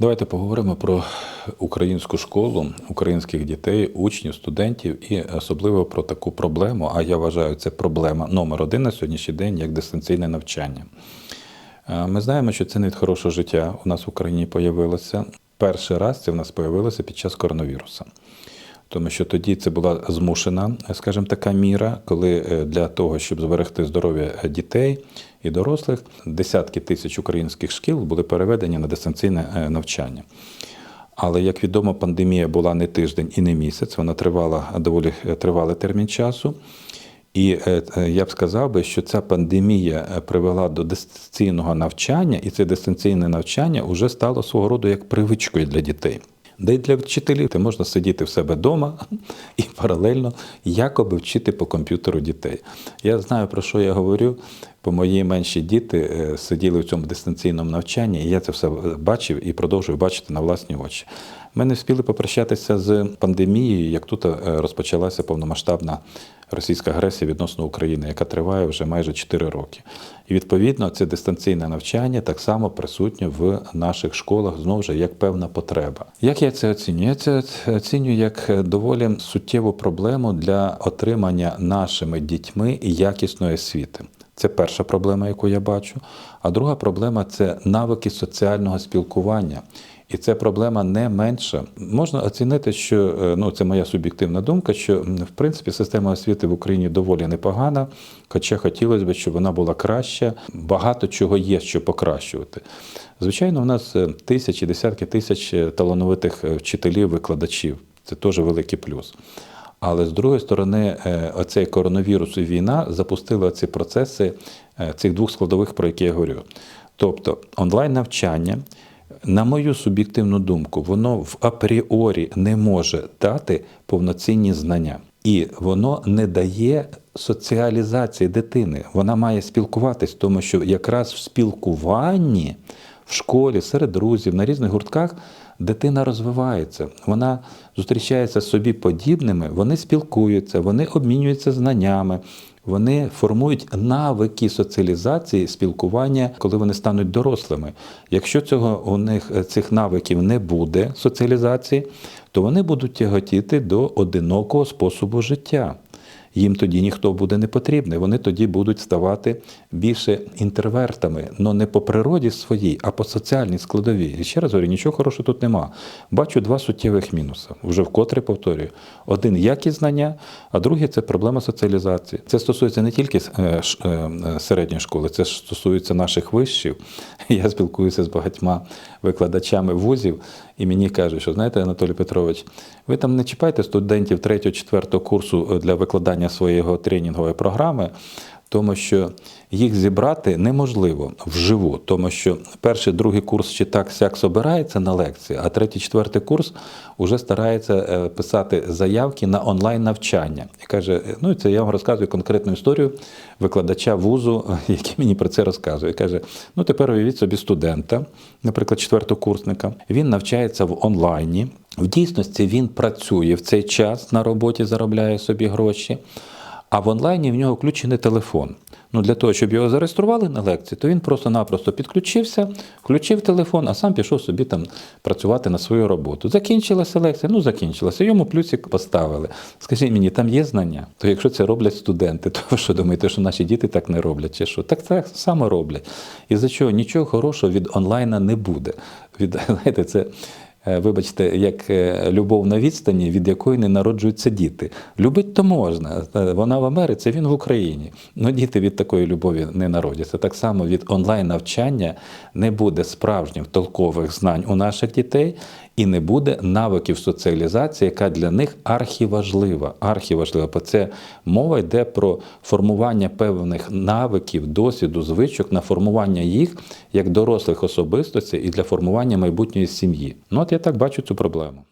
Давайте поговоримо про українську школу, українських дітей, учнів, студентів і особливо про таку проблему. А я вважаю, це проблема номер один на сьогоднішній день як дистанційне навчання. Е, Ми знаємо, що це не від хорошого життя у нас в Україні появилося. Перший раз це в нас появилося під час коронавірусу. Тому що тоді це була змушена, скажімо, така міра, коли е, для того, щоб зберегти здоров'я дітей і дорослих, десятки тисяч українських шкіл були переведені на дистанційне е, навчання. Але як відомо, пандемія була не тиждень і не місяць, вона тривала доволі е, тривалий термін часу. І е, е, я б сказав би, що ця пандемія е, привела до дистанційного навчання, і це дистанційне навчання вже стало свого роду як привичкою для дітей. Де й для вчителів ти можна сидіти в себе вдома і паралельно якоби вчити по комп'ютеру дітей. Я знаю, про що я говорю, бо мої менші діти е, сиділи в цьому дистанційному навчанні, і я це все бачив і продовжую бачити на власні очі. Ми не встигли попрощатися з пандемією, як тут е, розпочалася повномасштабна російська агресія відносно України, яка триває вже майже 4 роки. І відповідно це дистанційне навчання так само присутнє в наших школах знову ж як певна потреба. Як я це оцінюю? Я це оцінюю як доволі суттєву проблему для отримання нашими дітьми якісної освіти. Це перша проблема, яку я бачу. А друга проблема це навики соціального спілкування. І це проблема не менша. Можна оцінити, що е, ну це моя суб'єктивна думка, що в принципі система освіти в Україні доволі непогана, хоча хотілося б, щоб вона була краща. Багато чого є, що покращувати. Звичайно, у нас е, тисячі, десятки тисяч е, талановитих вчителів, викладачів. Це теж великий плюс. Але з другої сторони, е, оцей коронавірус і війна запустили ці процеси е, цих двох складових, про які я говорю. Тобто онлайн навчання, на мою суб'єктивну думку, воно в апріорі не може дати повноцінні знання. І воно не дає соціалізації дитини. Вона має спілкуватись, тому що якраз в спілкуванні в школі, серед друзів, на різних гуртках дитина розвивається. Вона зустрічається з собі подібними, вони спілкуються, вони обмінюються знаннями. Вони формують навики соціалізації, спілкування, коли вони стануть дорослими. Якщо цього у них е, цих навиків не буде соціалізації, то вони будуть тяготіти до одинокого способу життя. Їм тоді ніхто буде не потрібний. Вони тоді будуть ставати більше інтровертами, але не по природі своїй, а по соціальній складовій. І ще раз говорю, нічого хорошого тут нема. Бачу два суттєвих мінуси. Вже вкотре повторюю: один якість знання, а другий це проблема соціалізації. Це стосується не тільки е, е, середньої школи, це стосується наших вишів. Я спілкуюся з багатьма викладачами вузів, і мені кажуть, що знаєте, Анатолій Петрович, ви там не чіпайте студентів 3-4 курсу е, для викладання своєї тренінгової програми, тому що їх зібрати неможливо вживу, тому що перший, другий курс чи так сяк собирається на лекції, а третій, четвертий курс вже старається е, писати заявки на онлайн навчання. І каже: е, ну це я вам розказую конкретну історію викладача вузу, який мені про це розказує. Каже: ну тепер уявіть собі студента, наприклад, четвертокурсника. Він навчається в онлайні. В дійсності він працює в цей час на роботі, заробляє собі гроші. А в онлайні в нього включений телефон. Ну, для того, щоб його зареєстрували на лекції, то він просто-напросто підключився, включив телефон, а сам пішов собі там працювати на свою роботу. Закінчилася лекція, ну закінчилася. Йому плюсик поставили. Скажіть мені, там є знання? То якщо це роблять студенти, то ви що думаєте, що наші діти так не роблять? Чи що? Так так само роблять. І за чого нічого хорошого від онлайна не буде. Від знаєте, це. Е, Вибачте, як е, любов на відстані, від якої не народжуються діти. Любить то можна. Вона в Америці, він в Україні. Ну діти від такої любові не народяться. Так само від онлайн навчання не буде справжніх толкових знань у наших дітей і не буде навиків соціалізації, яка для них архіважлива. Архіважлива, бо це мова йде про формування певних навиків, досвіду, звичок на формування їх як дорослих особистостей і для формування майбутньої сім'ї. Ну от я так бачу цю проблему.